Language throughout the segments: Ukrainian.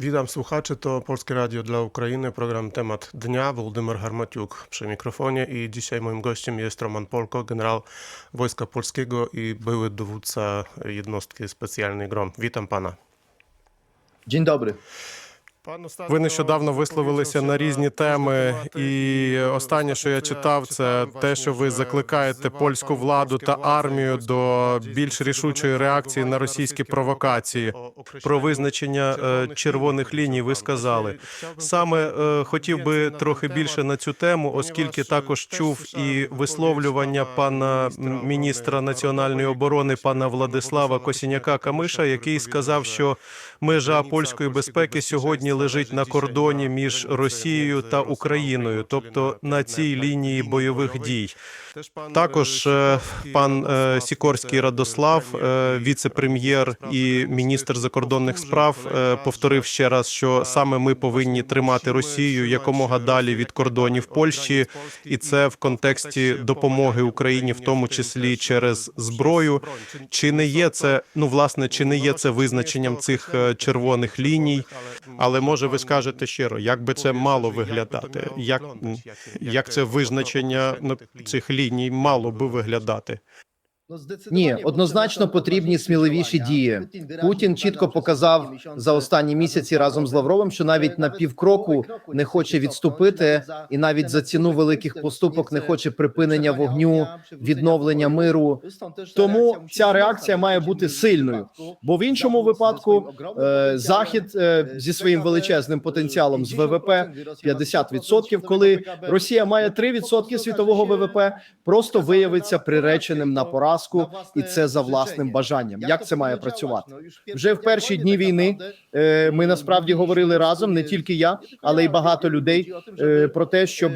Witam słuchaczy, to Polskie Radio dla Ukrainy, program Temat Dnia, Wołodymyr Harmatiuk przy mikrofonie i dzisiaj moim gościem jest Roman Polko, generał Wojska Polskiego i były dowódca jednostki specjalnej GROM. Witam pana. Dzień dobry. Ви нещодавно висловилися на різні теми, і останнє, що я читав, це те, що ви закликаєте польську владу та армію до більш рішучої реакції на російські провокації. Про визначення е, червоних ліній ви сказали. Саме е, хотів би трохи більше на цю тему, оскільки також чув і висловлювання пана міністра національної оборони пана Владислава Косіняка Камиша, який сказав, що межа польської безпеки сьогодні лежить на кордоні між Росією та Україною, тобто на цій лінії бойових дій. Також е, пан е, Сікорський Радослав, е, віце-прем'єр і міністр закордонних справ, повторив ще раз, що саме ми повинні тримати Росію якомога далі від кордонів Польщі, і це в контексті допомоги Україні, в тому числі через зброю. Чи не є це ну власне, чи не є це визначенням цих червоних ліній? Але може ви скажете щиро, як би це мало виглядати? Як, як це визначення ну, цих ліній мало би виглядати? Ні, однозначно потрібні сміливіші дії. Путін чітко показав за останні місяці разом з Лавровим, що навіть на півкроку не хоче відступити, і навіть за ціну великих поступок не хоче припинення вогню, відновлення миру. Тому ця реакція має бути сильною. Бо в іншому випадку е, захід е, зі своїм величезним потенціалом з ВВП 50%, коли Росія має 3% світового ВВП, просто виявиться приреченим на поразку, і це за власним бажанням. Як це має працювати? Вже в перші дні війни е, ми насправді говорили разом, не тільки я, але й багато людей е, про те, щоб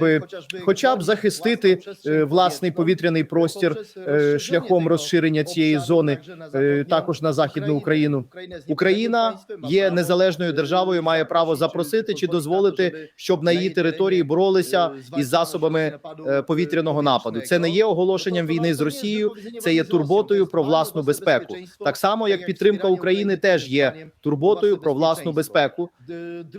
хоча б захистити е, власний повітряний простір е, шляхом розширення цієї зони е, також на західну Україну. Україна є незалежною державою, має право запросити чи дозволити, щоб на її території боролися із засобами е, повітряного нападу. Це не є оголошенням війни з Росією, це є турботою про власну безпеку. Так само, як підтримка України теж є турботою про власну безпеку.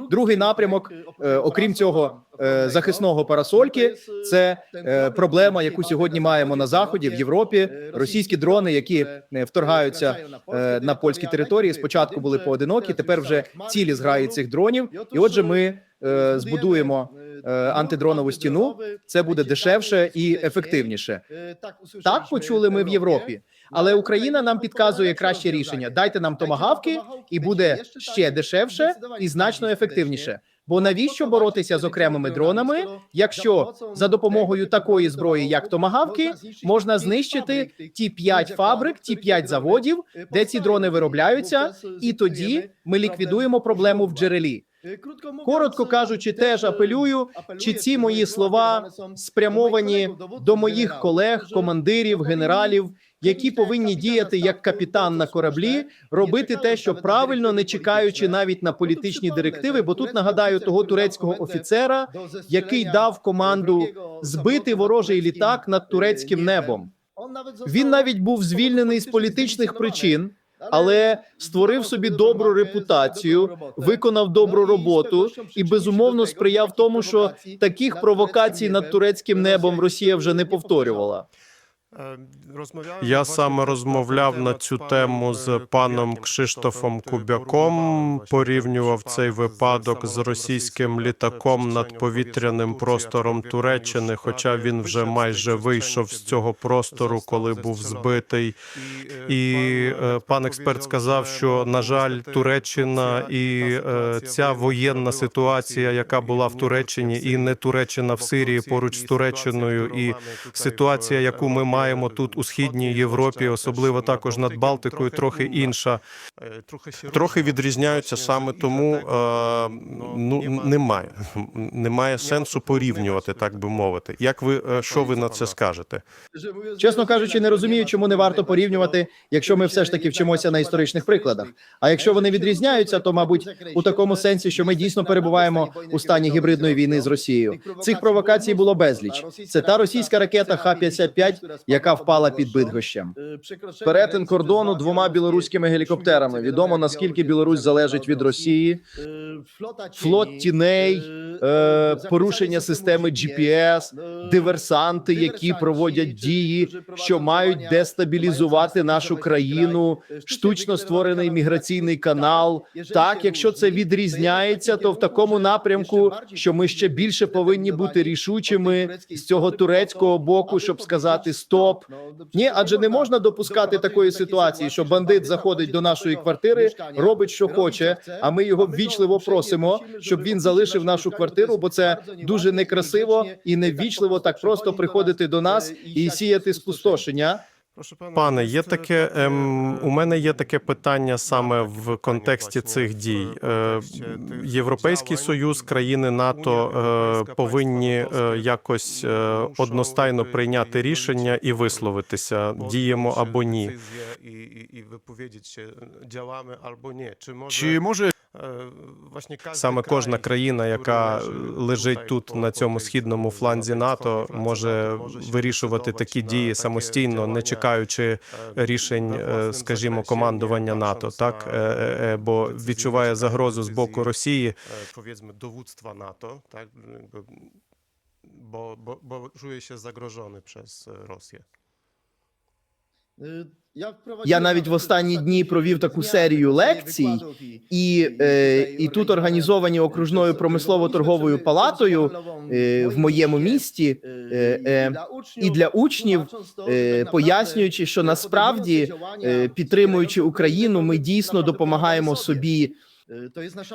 Другий напрямок, е, окрім цього е, захисного парасольки, це е, проблема, яку сьогодні маємо на заході в Європі. Російські дрони, які е, вторгаються е, на польські території, спочатку були поодинокі, тепер вже цілі зграї цих дронів. І отже, ми е, збудуємо е, антидронову стіну. Це буде дешевше і ефективніше. Так почули ми в Європі, але Україна нам підказує краще рішення. Дайте нам томагавки, і буде ще дешевше і значно ефективніше. Бо навіщо боротися з окремими дронами, якщо за допомогою такої зброї, як томагавки, можна знищити ті п'ять фабрик, ті п'ять заводів, де ці дрони виробляються, і тоді ми ліквідуємо проблему в джерелі. Коротко кажучи, теж апелюю, чи ці мої слова спрямовані до моїх колег, командирів, генералів, які повинні діяти як капітан на кораблі, робити те, що правильно, не чекаючи навіть на політичні директиви. Бо тут нагадаю того турецького офіцера, який дав команду збити ворожий літак над турецьким небом. Він навіть був звільнений з політичних причин. Але створив собі добру репутацію, виконав добру роботу і безумовно сприяв тому, що таких провокацій над турецьким небом Росія вже не повторювала. Я саме розмовляв на цю тему з паном Кшиштофом Кубяком. Порівнював цей випадок з російським літаком над повітряним простором Туреччини, хоча він вже майже вийшов з цього простору, коли був збитий. І е, пан експерт сказав, що на жаль, Туреччина і е, ця воєнна ситуація, яка була в Туреччині, і не Туреччина в Сирії поруч з Туреччиною, і ситуація, яку ми маємо тут у східній Європі, особливо також над Балтикою, трохи інша. Трохи відрізняються саме тому. е, Ну немає немає сенсу порівнювати, так би мовити. Як ви е, що ви на це скажете? Чесно кажучи, не розумію, чому не варто порівнювати, якщо ми все ж таки вчимося на історичних прикладах. А якщо вони відрізняються, то мабуть у такому сенсі, що ми дійсно перебуваємо у стані гібридної війни з Росією. Цих провокацій було безліч. Це та російська ракета Х-55, яка впала під Бидгощем. Перетин кордону двома білоруськими гелікоптерами. Відомо наскільки Білорусь залежить від Росії. флот тіней, е, порушення системи GPS, диверсанти, які проводять дії, що мають дестабілізувати нашу країну, штучно створений міграційний канал. Так, якщо це відрізняється, то в такому напрямку, що ми ще більше повинні бути рішучими з цього турецького боку, щоб сказати стоп. Ні, адже не можна допускати такої ситуації, що бандит заходить до нашої квартири, робить, що хоче. А ми його ввічливо просимо, щоб він залишив нашу квартиру, бо це дуже некрасиво і неввічливо так просто приходити до нас і сіяти спустошення. Пане, є таке ем, у мене є таке питання саме в контексті цих дій. Е, Європейський союз, країни НАТО е, повинні е, якось е, одностайно прийняти рішення і висловитися, діємо або ні. Чи може Е, Саме кожна країна, яка лежить тут на цьому східному фланзі НАТО, може вирішувати такі дії самостійно, не чекаючи е, рішень, е, скажімо, командування НАТО, так Е, е, е, бо відчуває загрозу з боку Росії. e, NATO, tak, jakby, bo, bo, bo czuje się zagrożony przez e, Rosję. Я навіть в останні дні провів таку серію лекцій, і, е, і тут організовані окружною промислово-торговою палатою е, в моєму місті е, е, і для учнів, е, пояснюючи, що насправді е, підтримуючи Україну, ми дійсно допомагаємо собі.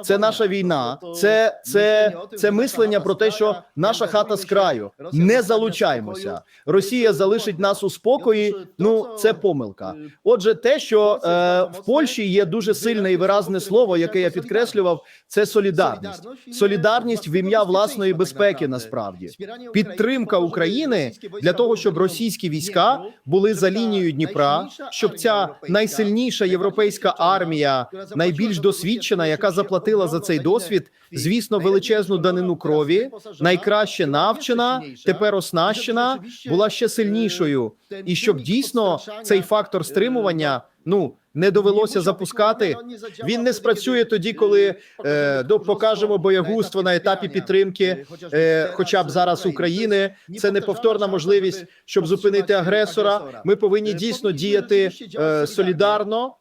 Це наша війна, це, це, це мислення про те, що наша хата з краю. Не залучаємося. Росія залишить нас у спокої. Ну це помилка. Отже, те, що е, в Польщі є дуже сильне і виразне слово, яке я підкреслював, це солідарність. Солідарність в ім'я власної безпеки. Насправді підтримка України для того, щоб російські війська були за лінією Дніпра, щоб ця найсильніша європейська армія, найбільш досвідчена, яка заплатила за цей досвід, звісно, величезну данину крові, найкраще навчена, тепер оснащена, була ще сильнішою, і щоб дійсно цей фактор стримування ну не довелося запускати. Він не спрацює тоді, коли е, до покажемо боягузтво на етапі підтримки, е, хоча б зараз України. Це неповторна можливість, щоб зупинити агресора. Ми повинні дійсно діяти е, солідарно.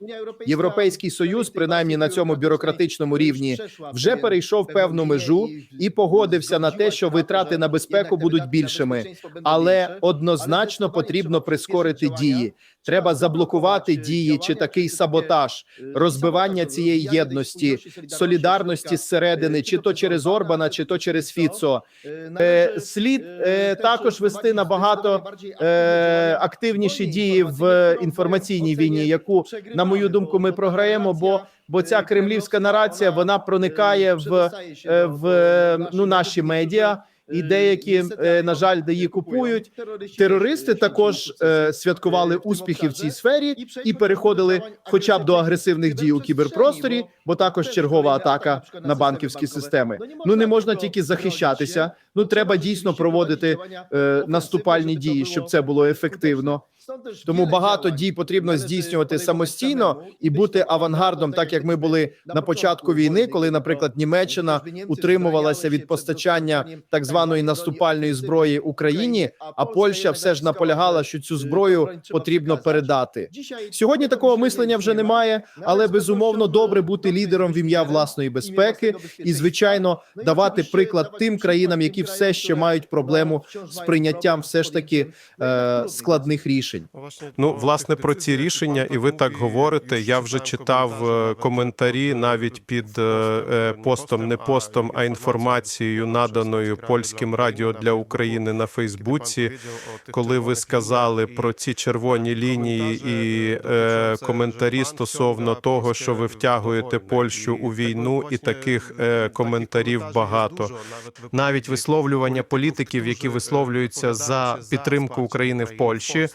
Європейський союз, принаймні на цьому бюрократичному рівні, вже перейшов певну межу і погодився на те, що витрати на безпеку будуть більшими, але однозначно потрібно прискорити дії. Треба заблокувати дії чи такий саботаж, розбивання цієї єдності, солідарності зсередини, чи то через Орбана, чи то через Фіцо. Е, слід е, також вести набагато е, активніші дії в інформаційній війні, яку на мою думку ми програємо. Бо бо ця кремлівська нарація вона проникає в, е, в е, ну наші медіа. І деякі е, на жаль, де її купують. Терористи також е, святкували успіхи в цій сфері і переходили, хоча б до агресивних дій у кіберпросторі, бо також чергова атака на банківські системи. Ну не можна тільки захищатися. Ну треба дійсно проводити е, наступальні дії, щоб це було ефективно. Тому багато дій потрібно здійснювати самостійно і бути авангардом, так як ми були на початку війни, коли, наприклад, Німеччина утримувалася від постачання так званої наступальної зброї Україні, а Польща все ж наполягала, що цю зброю потрібно передати. Сьогодні такого мислення вже немає, але безумовно добре бути лідером в ім'я власної безпеки і, звичайно, давати приклад тим країнам, які все ще мають проблему з прийняттям все ж таки е, складних рішень. Ну, власне, про ці рішення, і ви так говорите. Я вже читав е, коментарі навіть під е, е, постом, не постом, а інформацією наданою польським радіо для України на Фейсбуці. Коли ви сказали про ці червоні лінії і е, коментарі стосовно того, що ви втягуєте Польщу у війну, і таких е, коментарів багато. Навіть висловлювання політиків, які висловлюються за підтримку України в Польщі,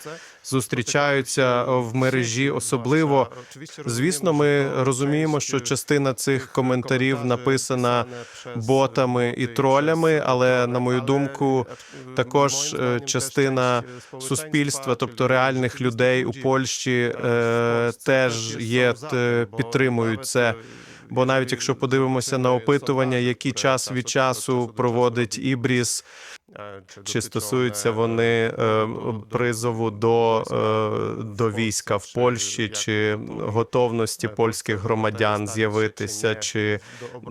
зустрічаються в мережі. Особливо звісно, ми розуміємо, що частина цих коментарів написана ботами і тролями, але на мою думку, також е, частина суспільства, тобто реальних людей у Польщі, е, теж є підтримують це. Бо навіть якщо подивимося на опитування, які час від часу проводить Ібріс, чи стосуються вони е, призову до, е, до війська в Польщі, чи готовності польських громадян з'явитися, чи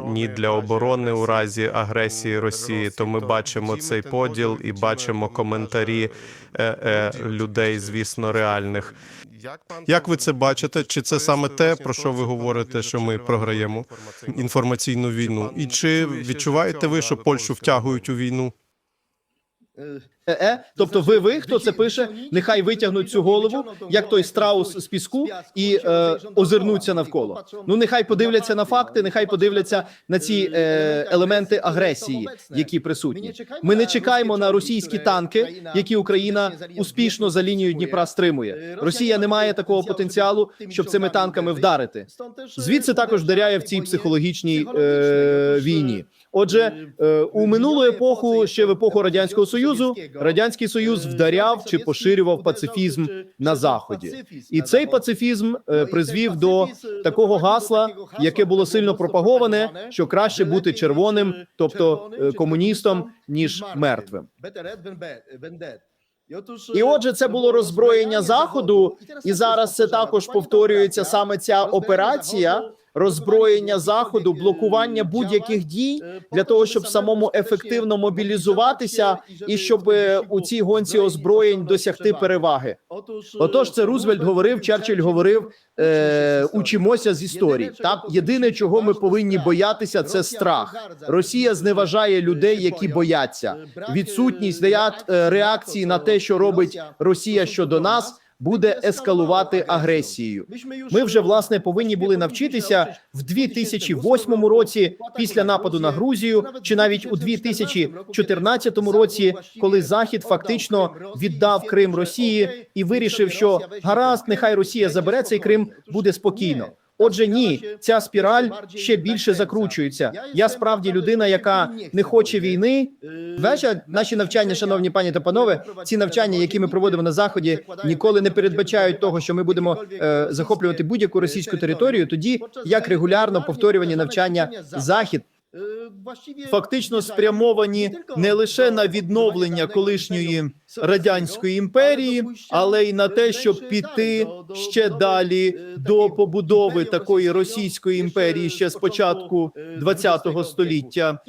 ні для оборони у разі агресії Росії, то ми бачимо цей поділ і бачимо коментарі е, людей, звісно, реальних. Як ви це бачите? Чи це саме те, про що ви говорите, що ми програємо інформаційну війну? І чи відчуваєте ви, що Польщу втягують у війну? Е, е, тобто, ви, ви, хто це пише, нехай витягнуть цю голову, як той страус з піску, і е, озирнуться навколо. Ну нехай подивляться на факти, нехай подивляться на ці е, елементи агресії, які присутні. Ми не чекаємо на російські танки, які Україна успішно за лінією Дніпра стримує. Росія не має такого потенціалу, щоб цими танками вдарити. Звідси також вдаряє в цій психологічній е, війні. Отже, е, у минулу епоху, ще в епоху радянського союзу, радянський союз вдаряв чи поширював пацифізм на заході, і цей пацифізм е, призвів до такого гасла, яке було сильно пропаговане, що краще бути червоним, тобто е, комуністом, ніж мертвим. І отже, це було роззброєння заходу, і зараз це також повторюється саме ця операція. Роззброєння заходу, блокування будь-яких дій для того, щоб самому ефективно мобілізуватися, і щоб е, у цій гонці озброєнь досягти переваги. Отож, це Рузвельт говорив, Черчилль говорив. Е, учимося з історії. Так, єдине, чого ми повинні боятися, це страх. Росія зневажає людей, які бояться. Відсутність е, реакції на те, що робить Росія щодо нас. Буде ескалувати агресією. Ми вже власне повинні були навчитися в 2008 році після нападу на Грузію, чи навіть у 2014 році, коли Захід фактично віддав Крим Росії і вирішив, що гаразд, нехай Росія забере цей Крим, буде спокійно. Отже, ні, ця спіраль ще більше закручується. Я справді людина, яка не хоче війни. Веча наші навчання, шановні пані та панове, ці навчання, які ми проводимо на заході, ніколи не передбачають того, що ми будемо е, захоплювати будь-яку російську територію. Тоді як регулярно повторювані навчання захід. Фактично спрямовані не лише на відновлення колишньої радянської імперії, але й на те, щоб піти ще далі до побудови такої російської імперії ще з початку ХХ століття.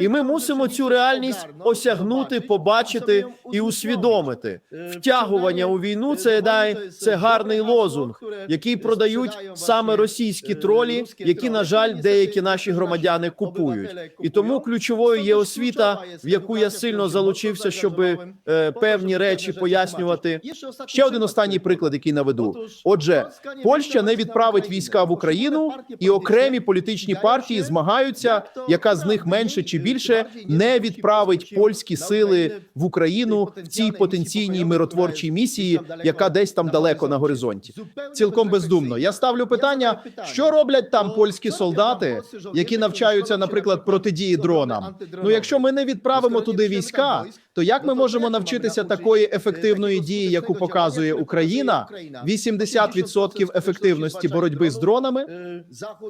І ми мусимо цю реальність осягнути, побачити і усвідомити. Втягування у війну це дай це гарний лозунг, який продають саме російські тролі, які на жаль деякі наші громадяни купують. І тому ключовою є освіта, в яку я сильно залучився, щоб е, певні речі пояснювати. Ще один останній приклад, який наведу. Отже, Польща не відправить війська в Україну, і окремі політичні партії змагаються, яка з них менше чи більше не відправить польські сили в Україну в цій потенційній миротворчій місії, яка десь там далеко на горизонті. Цілком бездумно. Я ставлю питання, що роблять там польські солдати, які навчаються, наприклад, протидії дронам. Ну, якщо ми не відправимо туди війська, то як ми можемо навчитися такої ефективної дії, яку показує Україна? 80% ефективності боротьби з дронами.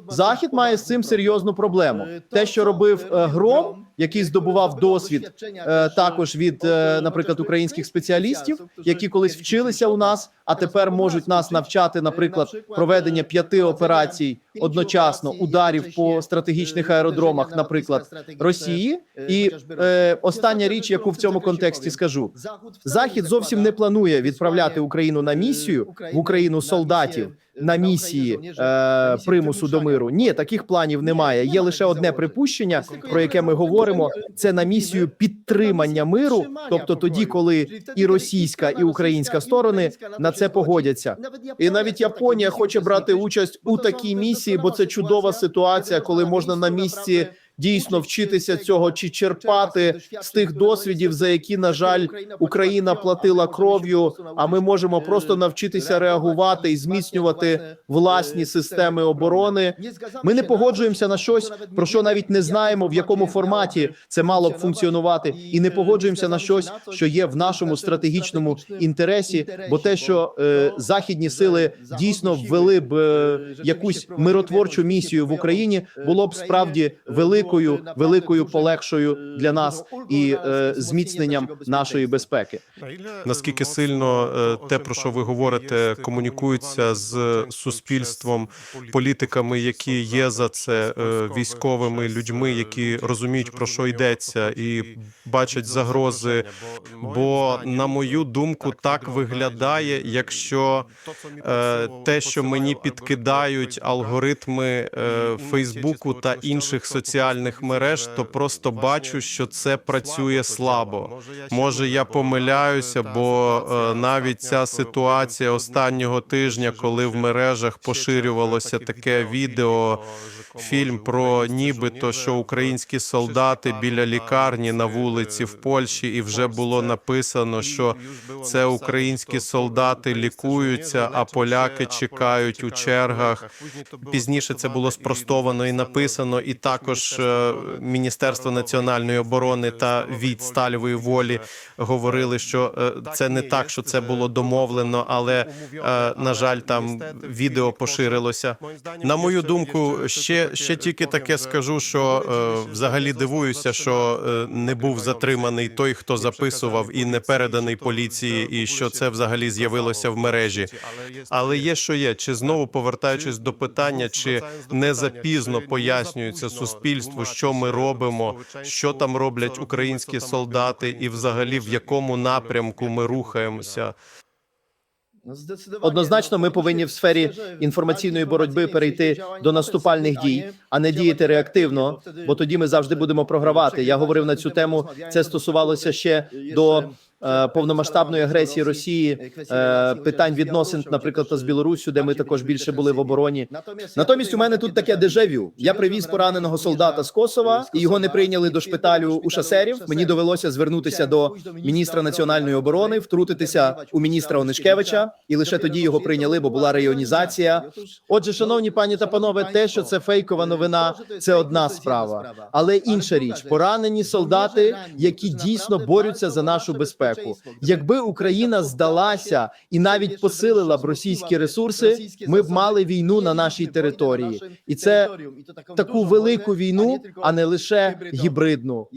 Захід має з цим серйозну проблему. Те, що робив е, гром, який здобував досвід е, також від, е, наприклад, українських спеціалістів, які колись вчилися у нас, а тепер можуть нас навчати, наприклад, проведення п'яти операцій одночасно ударів по стратегічних аеродромах, наприклад, Росії. І е, остання річ, яку в цьому контексті скажу, Захід зовсім не планує відправляти Україну на місію в Україну солдатів. На місії е, примусу до миру. Ні, таких планів немає. Є лише одне припущення, про яке ми говоримо: це на місію підтримання миру, тобто тоді, коли і російська, і українська сторони на це погодяться. І навіть Японія хоче брати участь у такій місії, бо це чудова ситуація, коли можна на місці дійсно вчитися цього чи черпати з тих досвідів, за які на жаль Україна платила кров'ю. А ми можемо просто навчитися реагувати і зміцнювати власні системи оборони. Ми не погоджуємося на щось, про що навіть не знаємо, в якому форматі це мало б функціонувати, і не погоджуємося на щось, що є в нашому стратегічному інтересі. Бо те, що е, західні сили дійсно ввели б е, якусь миротворчу місію в Україні, було б справді великою великою полегшою для нас і е, зміцненням нашої безпеки. Наскільки сильно е, те, про що ви говорите, комунікується з суспільством, політиками, які є за це, е, військовими людьми, які розуміють про що йдеться, і бачать загрози. Бо, на мою думку, так виглядає, якщо е, те, що мені підкидають алгоритми е, Фейсбуку та інших соціальних мереж, то просто бачу, що це працює слабо. Може, я помиляюся, бо е, навіть ця ситуація останнього тижня, коли в мережах поширювалося таке відео, фільм про нібито, що українські солдати біля лікарні на вулиці в Польщі, і вже було написано, що це українські солдати лікуються, а поляки чекають у чергах. Пізніше це було спростовано і написано, і також Міністерство національної оборони та від сталевої волі говорили, що е, це не так, що це було домовлено, але е, на жаль, там відео поширилося. На мою думку, ще ще тільки таке скажу, що е, взагалі дивуюся, що не був затриманий той, хто записував і не переданий поліції, і що це взагалі з'явилося в мережі. Але є що є, чи знову повертаючись до питання, чи не запізно пояснюється суспільству, що ми робимо, що там роблять українські солдати, і взагалі в якому напрямку ми рухаємося. Однозначно, ми повинні в сфері інформаційної боротьби перейти до наступальних дій, а не діяти реактивно, бо тоді ми завжди будемо програвати. Я говорив на цю тему. Це стосувалося ще до повномасштабної агресії Росії, е, питань відносин, наприклад, з Білоруссю, де ми також більше були в обороні. Натомість у мене тут таке дежавю. Я привіз пораненого солдата з Косова, і його не прийняли до шпиталю у шасерів. Мені довелося звернутися до міністра національної оборони, втрутитися у міністра Онишкевича, і лише тоді його прийняли, бо була районізація. Отже, шановні пані та панове, те, що це фейкова новина, це одна справа, але інша річ поранені солдати, які дійсно борються за нашу безпеку. Якби Україна здалася і навіть посилила б російські ресурси, ми б мали війну на нашій території, і це таку велику війну, а не лише гібридну.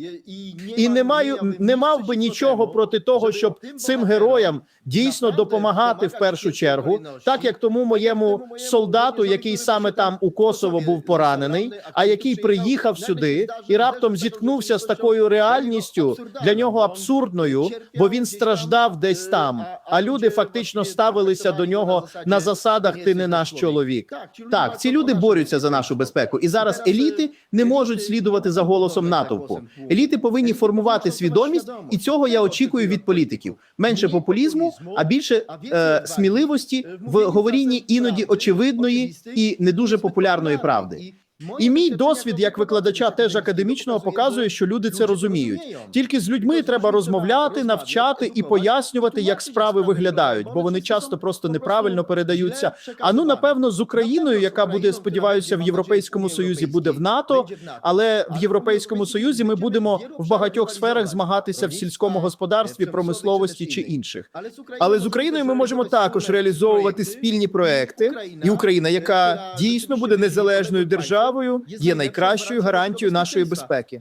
І не маю не мав би нічого проти того, щоб цим героям дійсно допомагати в першу чергу, так як тому моєму солдату, який саме там у Косово був поранений, а який приїхав сюди і раптом зіткнувся з такою реальністю для нього абсурдною, бо він страждав десь там. А люди фактично ставилися до нього на засадах Ти не наш чоловік. Так, ці люди борються за нашу безпеку, і зараз еліти не можуть слідувати за голосом натовпу. Еліти повинні формувати свідомість, і цього я очікую від політиків. Менше популізму, а більше е, сміливості в говорінні іноді очевидної і не дуже популярної правди. І мій досвід як викладача теж академічного показує, що люди це розуміють. Тільки з людьми треба розмовляти, навчати і пояснювати, як справи виглядають, бо вони часто просто неправильно передаються. А ну напевно, з Україною, яка буде, сподіваюся, в Європейському Союзі, буде в НАТО, але в Європейському Союзі ми будемо в багатьох сферах змагатися в сільському господарстві, промисловості чи інших. Але з Україною ми можемо також реалізовувати спільні проекти, і Україна, яка дійсно буде незалежною державою, є найкращою гарантією нашої безпеки.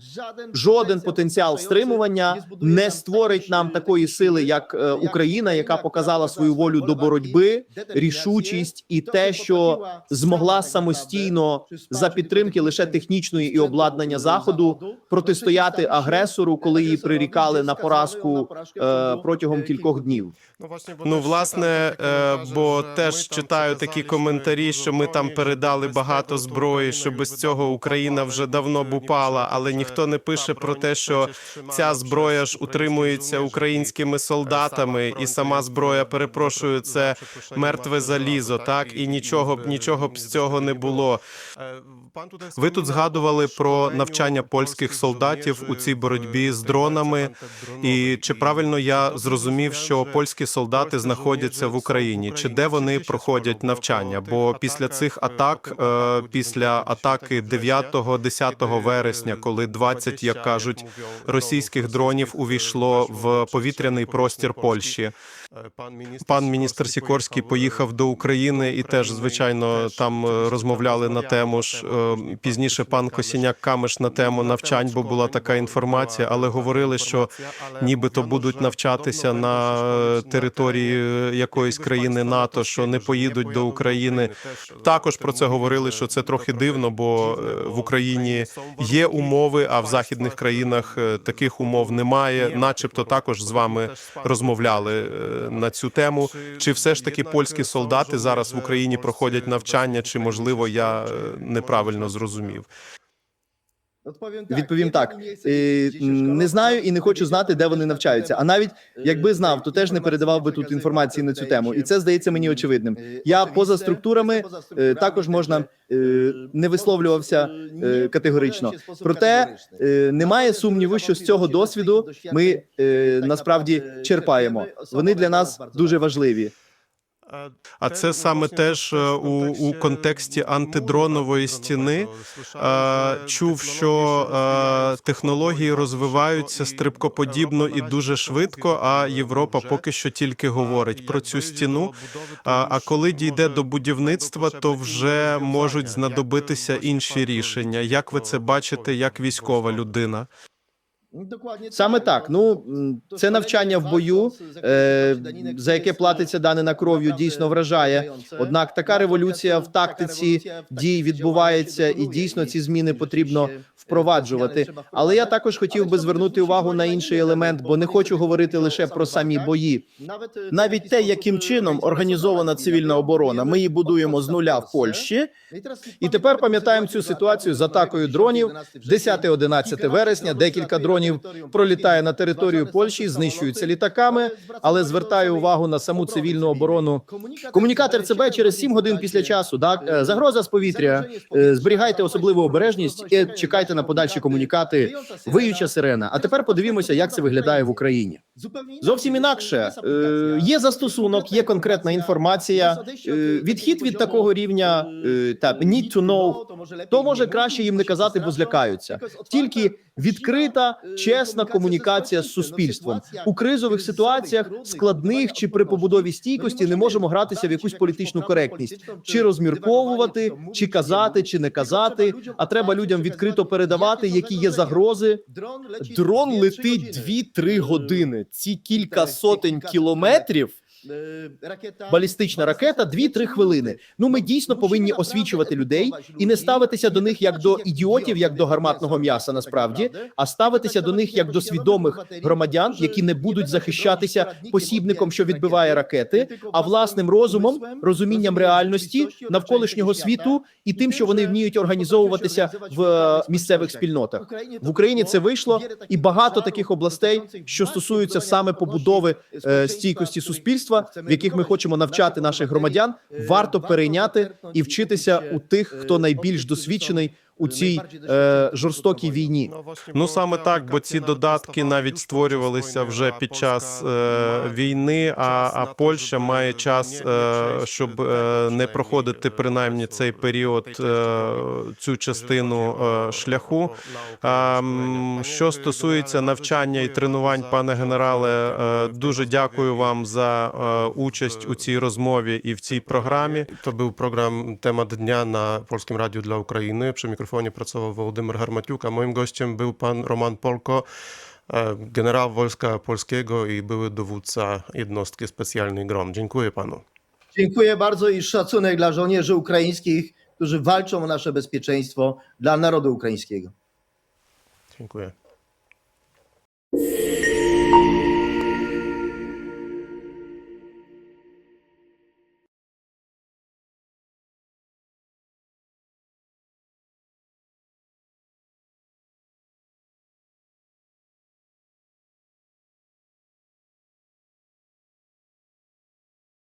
Жоден потенціал стримування не створить нам такої сили, як е, Україна, яка показала свою волю до боротьби, рішучість і те, що змогла самостійно за підтримки лише технічної і обладнання заходу протистояти агресору, коли її прирікали на поразку е, протягом кількох днів. Ну, власне, е, бо теж читаю такі коментарі, що ми там передали багато зброї, що Ukraina без цього Україна вже давно б упала, але ніхто не пише про те, що ця зброя ж утримується українськими солдатами, і сама зброя, перепрошую, це мертве залізо, так і нічого б нічого б з цього не було. Ви тут згадували про навчання польських солдатів у цій боротьбі з дронами. І чи правильно я зрозумів, що польські солдати знаходяться в Україні? Чи де вони проходять навчання? Бо після цих атак, е, після атаки 9-10 вересня, коли 20, як кажуть, російських дронів увійшло в повітряний простір Польщі. Пан міністр Сікорський поїхав до України і теж, звичайно, там е, розмовляли на тему ж е, пізніше. Пан Косіняк Камеш на тему навчань, бо була така інформація, але говорили, що нібито будуть навчатися на е, території якоїсь країни НАТО, що не поїдуть до України. Також про це говорили, що це трохи дивно, бо е, в Україні є умови, а в західних країнах е, таких умов немає. Начебто також з вами розмовляли е, на цю тему. Чи все ж таки польські солдати зараз в Україні проходять навчання, чи можливо я неправильно зрозумів? Відповім так. Е, Не знаю і не хочу знати, де вони навчаються. А навіть якби знав, то теж не передавав би тут інформації на цю тему. І це здається мені очевидним. Я поза структурами е, також можна е, не висловлювався е, категорично. Проте е, немає сумніву, що з цього досвіду ми е, насправді черпаємо. Вони для нас дуже важливі. А це саме теж е, у, у контексті антидронової стіни. Е, Чув, що е, технології розвиваються стрибкоподібно і дуже швидко. А Європа поки що тільки говорить про цю стіну. А, а коли дійде до будівництва, то вже можуть знадобитися інші рішення. Як ви це бачите, як військова людина? Саме так. Ну це навчання в бою, е, за яке платиться данина кров'ю, дійсно вражає. Однак така революція в тактиці дій відбувається, і дійсно ці зміни потрібно впроваджувати. Але я також хотів би звернути увагу на інший елемент, бо не хочу говорити лише про самі бої. Навіть те, яким чином організована цивільна оборона, ми її будуємо з нуля в Польщі. І тепер пам'ятаємо цю ситуацію з атакою дронів 10-11 вересня. Декілька дронів пролітає на територію Польщі, знищуються літаками. Але звертаю увагу на саму цивільну оборону. Комунікатор ЦБ через 7 годин після часу. Так Е, загроза з повітря. Е, Зберігайте особливу обережність і чекайте на подальші комунікати. Виюча сирена. А тепер подивімося, як це виглядає в Україні. Зовсім інакше Е, є застосунок, є конкретна інформація. Відхід від такого рівня та need to know, то може краще їм не казати, бо злякаються. Тільки відкрита, чесна комунікація з суспільством у кризових ситуаціях, складних чи при побудові стійкості, не можемо гратися в якусь політичну коректність, чи розмірковувати, чи казати, чи не казати. А треба людям відкрито передавати, які є загрози. Дрон летить 2-3 години. Ці кілька сотень кілометрів. Балістична ракета 2-3 хвилини. Ну ми дійсно повинні освічувати людей і не ставитися до них як до ідіотів, як до гарматного м'яса, насправді, а ставитися до них як до свідомих громадян, які не будуть захищатися посібником, що відбиває ракети, а власним розумом, розумінням реальності навколишнього світу і тим, що вони вміють організовуватися в е, місцевих спільнотах. В Україні це вийшло, і багато таких областей, що стосуються саме побудови е, стійкості суспільства, в яких ми хочемо навчати наших громадян, варто перейняти і вчитися у тих, хто найбільш досвідчений у цій е, жорстокій війні. Ну саме так, бо ці додатки навіть створювалися вже під час е, війни. А, а Польща має час, е, щоб е, не проходити принаймні цей період, е, цю частину е, шляху. А, що стосується навчання і тренувань, пане генерале, е, дуже дякую вам за е, участь у цій розмові і в цій програмі. To był program Temat Dnia na Polskim Radiu dla Ukrainy. Przy mikrofonie pracował Wołodymyr Harmatiuk, a moim gościem był pan Roman Polko, e, generał Wojska Polskiego i były dowódca jednostki specjalnej GROM. Dziękuję panu. Dziękuję bardzo i szacunek dla żołnierzy ukraińskich, którzy walczą o nasze bezpieczeństwo dla narodu ukraińskiego. Dziękuję.